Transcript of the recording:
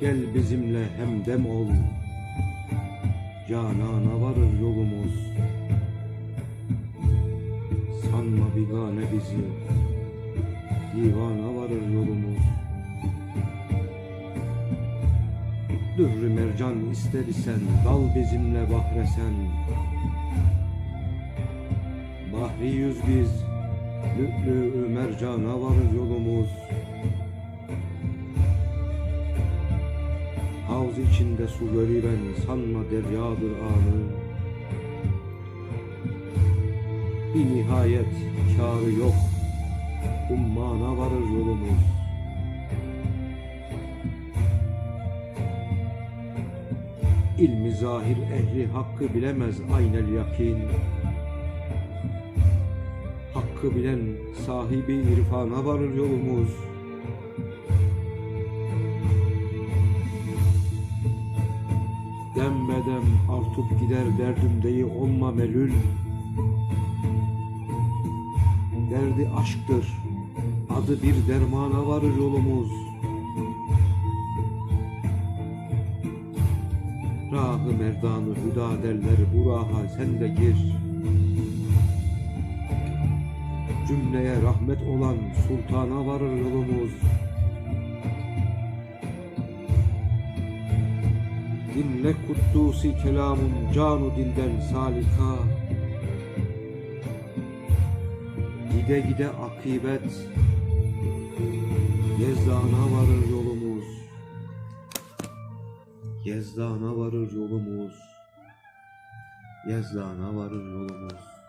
Gel bizimle hemdem ol. Canana varır yolumuz. Sanma bigane bizi. Divana varır yolumuz. Dürrü mercan ister isen Dal bizimle bahresen Bahri yüz biz Lü'lü mercana varır yolumuz Havz içinde su görüren sanma deryadır anı. Bir nihayet kârı yok Ummana varır yolumuz. İlmi zahir ehli hakkı bilemez aynel yakin. Hakkı bilen sahibi irfana varır yolumuz Dem bedem artup gider derdimdeyi olma melül. Derdi aşktır adı bir dermana varır yolumuz. Rahı merdanı hüda derler bu raha sen de gir. Cümleye rahmet olan sultana varır yolumuz Dinle kuddusi kelamın canu dilden salika. Gide gide akibet. Yezdana varır yolumuz. Yezdana varır yolumuz. Yezdana varır yolumuz